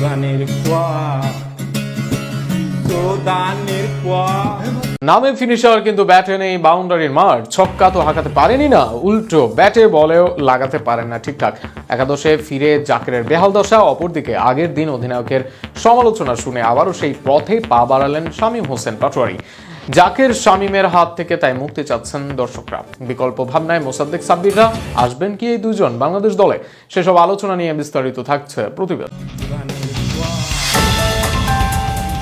সুদানের কোয়া সুদানের কোয়া নামে ফিনিশার কিন্তু ব্যাটে নেই বাউন্ডারির মার ছক্কা তো হাঁকাতে পারেনি না উল্টো ব্যাটে বলেও লাগাতে পারেন না ঠিকঠাক। একাদশে ফিরে জাকেরের বেহাল দশা অপরদিকে আগের দিন অধিনায়কের সমালোচনা শুনে আবারও সেই পথে পা বাড়ালেন শামীম হোসেন পাটোয়ারি। জাকের শামীমের হাত থেকে তাই মুক্তি চাচ্ছেন দর্শকরা। বিকল্প ভাবনায় মোসাদ্দেক সাব্বিররা আসবেন কি এই দুজন বাংলাদেশ দলে? সেসব আলোচনা নিয়ে বিস্তারিত থাকছে প্রতিবেদন।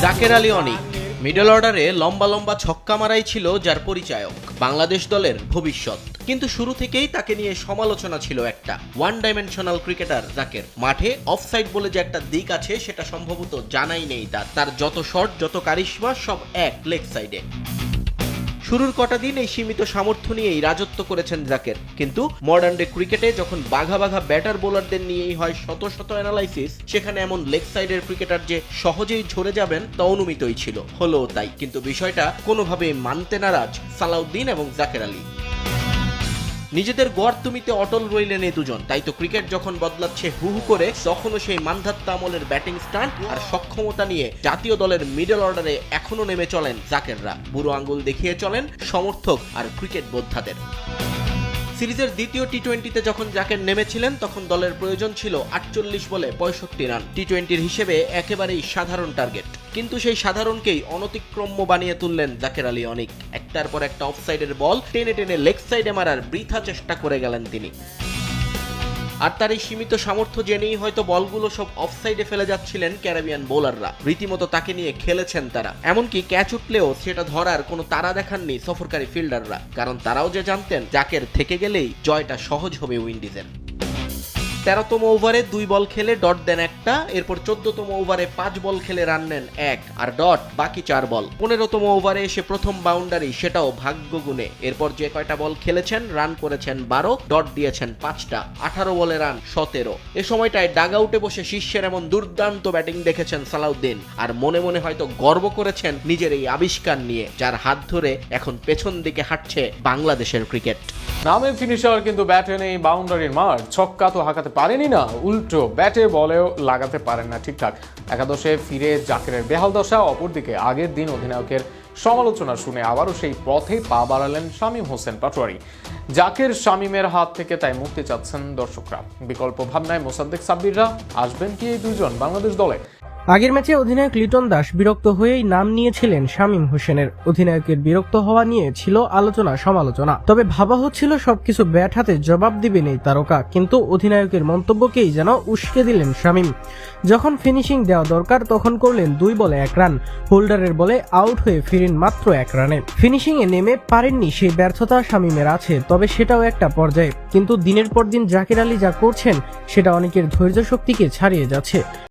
জাকের আলী অনিক। মিডল অর্ডারে লম্বা লম্বা ছক্কা মারাই ছিল যার পরিচায়ক। বাংলাদেশ দলের ভবিষ্যৎ। কিন্তু শুরু থেকেই তাকে নিয়ে সমালোচনা ছিল একটা। One dimensional cricketer Jaker. মাঠে অফসাইড বলে যে একটা দিক আছে, সেটা সম্ভবত জানাই নেই তার। যত শট যত কারিশমা, সব এক লেগ সাইডে শুরুর কটা দিন এই সীমিত সামর্থ্য নিয়েই রাজত্ব করেছেন জাকের। কিন্তু মডার্ন ডে ক্রিকেটে যখন বাঘা বাঘা ব্যাটার বোলারদের নিয়েই হয় শত শত অ্যানালাইসিস সেখানে এমন লেগ সাইডের ক্রিকেটার যে সহজেই ঝরে যাবেন তা অনুমিতই ছিল। হলো তাই। কিন্তু বিষয়টা কোনোভাবে মানতে নারাজ সালাউদ্দিন এবং জাকের আলী। নিজেদের গড় তুমিতে অটল রইলেন এই দুজন। তাই তো ক্রিকেট যখন বদলাচ্ছে হু হু করে, তখনও সেই মান্ধাত্তা আমলের ব্যাটিং স্টান্ট আর সক্ষমতা নিয়ে জাতীয় দলের মিডল অর্ডারে এখনও নেমে চলেন জাকেররা। বুড়ো আঙ্গুল দেখিয়ে চলেন সমর্থক আর ক্রিকেট বোদ্ধাদের। সিরিজের দ্বিতীয় টি টোয়েন্টিতে যখন জাকের নেমেছিলেন, তখন দলের প্রয়োজন ছিল আটচল্লিশ বলে পঁয়ষট্টি রান। টি টোয়েন্টির হিসেবে একেবারেই সাধারণ টার্গেট কিন্তু সেই সাধারণকেই অনতিক্রম্য বানিয়ে তুললেন জাকের আলী অনেক। একটার পর একটা অফসাইডের বল, টেনে টেনে লেগ সাইডে মারার বৃথা চেষ্টা করে গেলেন তিনি। আর তার এই সীমিত সামর্থ্য জেনেই হয়তো বলগুলো সব অফসাইডে ফেলে যাচ্ছিলেন ক্যারাবিয়ান বোলাররা। রীতিমতো তাকে নিয়ে খেলেছেন তারা। এমনকি ক্যাচ উঠলেও সেটা ধরার কোনো তারা দেখাননি সফরকারী ফিল্ডাররা। কারণ তারাও যে জানতেন, জাকের থেকে গেলেই জয়টা সহজ হবে উইন্ডিজের। তেরোতম ওভারে দুই বল খেলে ডট দেন একটা, এরপর চোদ্দতম ওভারে পাঁচ বল খেলে রান নেন এক, আর ডট বাকি চার বল। পনেরোতম ওভারে এসে প্রথম বাউন্ডারি, সেটাও ভাগ্য গুণে এরপর যে কয়টা বল খেলেছেন, রান করেছেন বারো, ডট দিয়েছেন পাঁচটা। আঠারো বলে রান, সতেরো। এ সময়টায় ডাগ আউটে বসে শীর্ষের এমন দুর্দান্ত ব্যাটিং দেখেছেন সালাউদ্দিন। আর মনে মনে হয়তো গর্ব করেছেন নিজের এই আবিষ্কার নিয়ে, যার হাত ধরে এখন পেছন দিকে হাঁটছে বাংলাদেশের ক্রিকেট। নামে ফিনিশার কিন্তু ব্যাটে নেই বাউন্ডারির মার, ছক্কা তো হাঁকাতে পারেনি না, উল্টো ব্যাটে বলেও লাগাতে পারেন না ঠিকঠাক। একাদশে ফিরে জাকিরের বেহাল দশা, অপরদিকে আগের দিন অধিনায়কের সমালোচনা শুনে আবারও সেই পথে পা বাড়ালেন শামীম হোসেন পাটোয়ারি। জাকের শামীমের হাত থেকে তাই মুক্তি চাচ্ছেন দর্শকরা। বিকল্প ভাবনায় মোসাদ্দেক সাব্বিররা, আসবেন কি এই দুজন বাংলাদেশ দলে? আগের ম্যাচে অধিনায়ক লিটন দাস বিরক্ত হয়েই নাম নিয়েছিলেন শামীম হোসেনের। অধিনায়কের বিরক্ত হওয়া নিয়ে ছিল আলোচনা, সমালোচনা। তবে ভাবা হচ্ছিল সবকিছু ব্যাট হাতে জবাব দিবেন এই তারকা, কিন্তু অধিনায়কের মন্তব্যকেই যেন উস্কে দিলেন শামীম। যখন ফিনিশিং দেওয়া দরকার, তখন করলেন দুই বলে এক রান। হোল্ডারের বলে আউট হয়ে ফিরেন মাত্র এক রানে। ফিনিশিং এ নেমে পারেননি সেই ব্যর্থতা শামীমের আছে, তবে সেটাও একটা পর্যায়ে। কিন্তু দিনের পর দিন জাকির আলী যা করছেন, সেটা অনেকের ধৈর্য শক্তিকে ছাড়িয়ে যাচ্ছে।